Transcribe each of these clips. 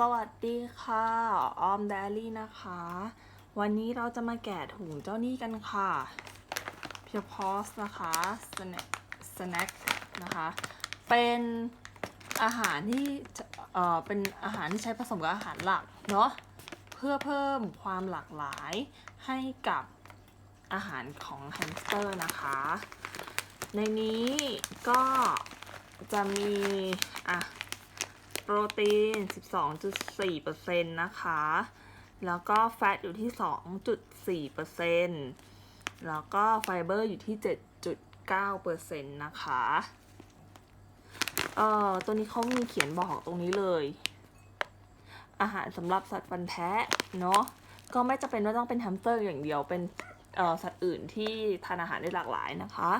สวัสดีค่ะ ออมเดลี่นะคะ วันนี้เราจะมาแกะถุงเจ้านี่กันค่ะเพียวพอสนะคะสแน็คสแน็คนะคะ เป็นอาหารที่เอ่อเป็นอาหารที่ใช้ผสมกับอาหารหลักเนาะเพื่อเพิ่มความหลากหลายให้กับอาหารของแฮมสเตอร์นะคะ ในนี้ก็จะมี โปรตีน 12.4%นะคะ แล้วก็แฟตอยู่ที่ 2.4%แล้วก็ไฟเบอร์อยู่ที่ 7.9%นะคะ เอ่อ ตัวนี้เขามีเขียนบอกตรงนี้เลย อาหารสำหรับสัตว์ฟันแท้เนาะ ก็ไม่จะเป็นว่าต้องเป็นแฮมสเตอร์อย่างเดียว เป็นสัตว์อื่นที่ทานอาหารได้หลากหลายนะคะ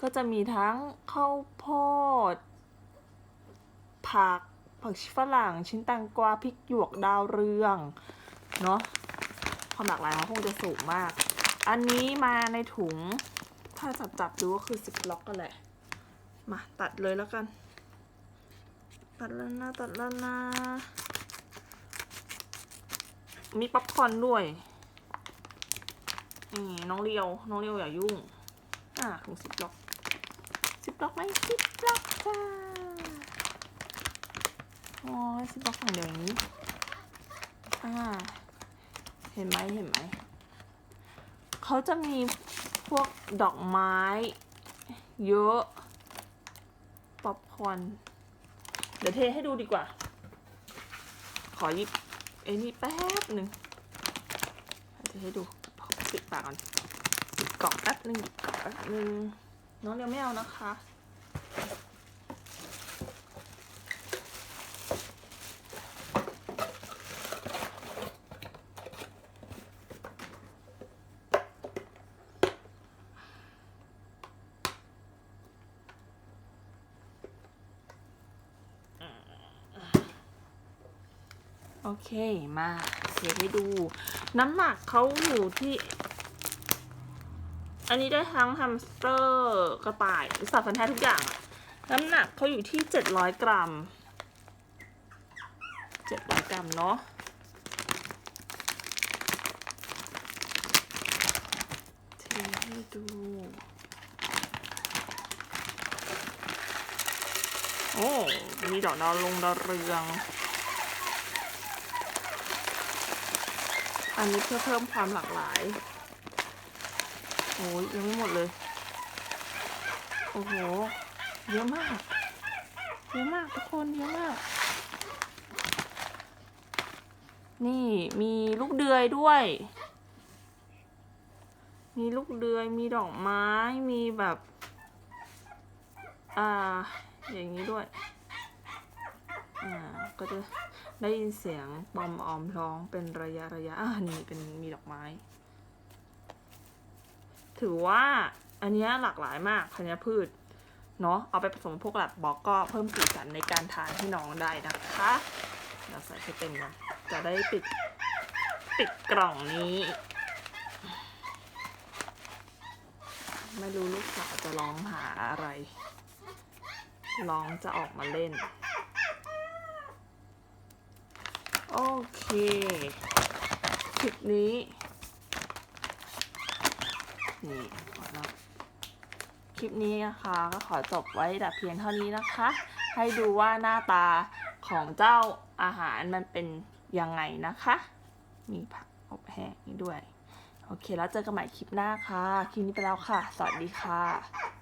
ก็จะมีทั้งข้าวโพดผัก ผักชีฝรั่ง ชิ้นแตงกวาพริกหยวกดาวเรืองเนาะความหลากหลายเขาคงจะสูงมาก อันนี้มาในถุง ถ้าจับจับดูก็คือสิบล็อกกันแหละ มาตัดเลยแล้วกัน ตัดแล้วนะตัดแล้วนะมีป๊อปคอร์นด้วยนี่น้องเรียว น้องเรียวอย่ายุ่ง อ่าถุงสิบล็อกสิบล็อกไหมสิบล็อกจ้า อ๋อสิบล็อกฝั่งเดียวอย่างนี้ อ่า เห็นไหมเห็นไหม เขาจะมีพวกดอกไม้ เยอะป๊อปคอนเดี๋ยวเทให้ดูดีกว่า ขอหยิบไอ้นี่แป๊บหนึ่งเทให้ดูปิดปากก่อนหยิบกล่องแป๊บหนึ่งหยิบกล่องแป๊บหนึ่งน้องเดียวไม่เอานะคะ โอเคมาเดี๋ยให้ดู น้ำหนักเขาอยู่ที่ อันนี้ได้ทั้งแฮมสเตอร์กระต่ายสัตว์ฟันแท้ทุกอย่างอะน้ำหนักเขาอยู่ที่เจ็ดร้อยกรัมเจ็ดร้อยกรัมเนาะเทให้ดูโอ้ มีดอกดาวลงดาวเรือง อันนี้เพื่อเพิ่มความหลากหลาย โอ้ยยังไม่หมดเลย โอ้โห เยอะมาก เยอะมากทุกคนเยอะมาก นี่มีลูกเดือยด้วย มีลูกเดือย มีดอกไม้ มีแบบ อ่า อย่างนี้ด้วย อ่าก็จะได้ยินเสียงปอมออมร้องเป็นระยะระยะอ่านี่เป็นมีดอกไม้ ถือว่าอันนี้หลากหลายมากธัญพืชเนาะเอาไปผสมพวกแลบบล็อกก็เพิ่มสีสันในการทานให้น้องได้นะคะเราใส่ให้เต็มก่อนจะได้ปิดปิดกล่องนี้ ไม่รู้ลูกสาวจะร้องหาอะไร ร้องจะออกมาเล่น โอเคคลิปนี้นี่คลิปนี้นะคะก็ขอจบไว้แต่เพียงเท่านี้นะคะ ให้ดูว่าหน้าตาของเจ้าอาหารมันเป็นยังไงนะคะ มีผักอบแห้งนี่ด้วย โอเคแล้วเจอกันใหม่คลิปหน้าค่ะ คลิปนี้ไปแล้วค่ะ สวัสดีค่ะ